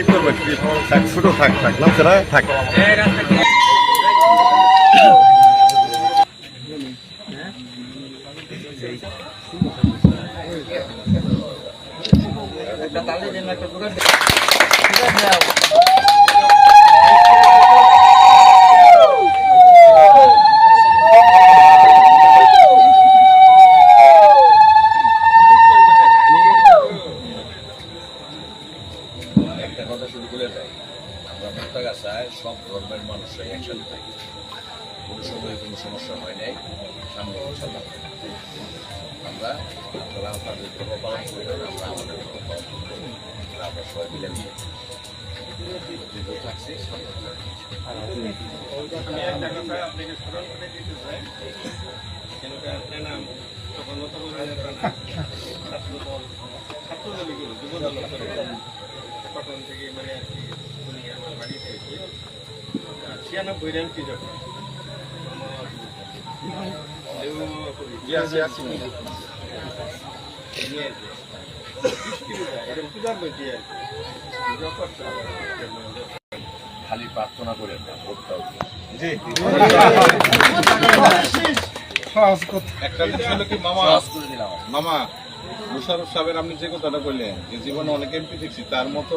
একটি থাক ছোট থাক থাক নাম সেটা থাক একটা কথা শুরু করে দেয়, আমরা মুক্তাগাছায় সব ধর্মের মানুষরা একসাথে থাকি। কোনো সময় কোনো সমস্যা হয় নাই, সামনে ইনশাল্লাহ। আমরা আপনারা আপনাদের ধর্ম পালন করবেন আমরা আমাদের ধর্ম পালন করব আমরা সবাই মিলে একটা কথা আপনাকে স্মরণ করে দিতে চাই। কেন আপনার নাম তখন তখন থেকে মানে আর কি উনি আমার বাড়িতে এসে ছিয়ানব্বই র্যাঙ্কি যখন কি। হবে। খালি প্রার্থনা করে না একটা জিনিস হলো কি মামা সহজ করে দিলাম মামা মুশারফ সাহেবের আপনি যে কথাটা বললেন যে জীবনে অনেক এমপি দেখছি তার মতো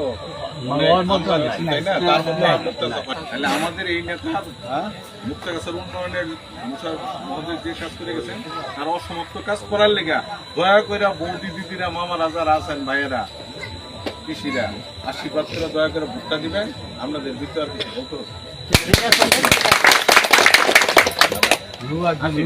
দেখছি, তাই না তার মতো মুক্তাগাছা পার্টি। তাহলে আমাদের এই নেতা মুক্তাগাছার উন্নয়নের মুশারফ মহোদয় যে কাজ করে গেছেন তার অসমাপ্ত কাজ করার লেগা দয়া করে বৌদি দিদিরা মামা রাজারা আছেন ভাইয়েরা কৃষিরা আশীর্বাদ করে দয়া করে ভোটটা দিবেন আপনাদের কিছু বলতে হবে। আসি,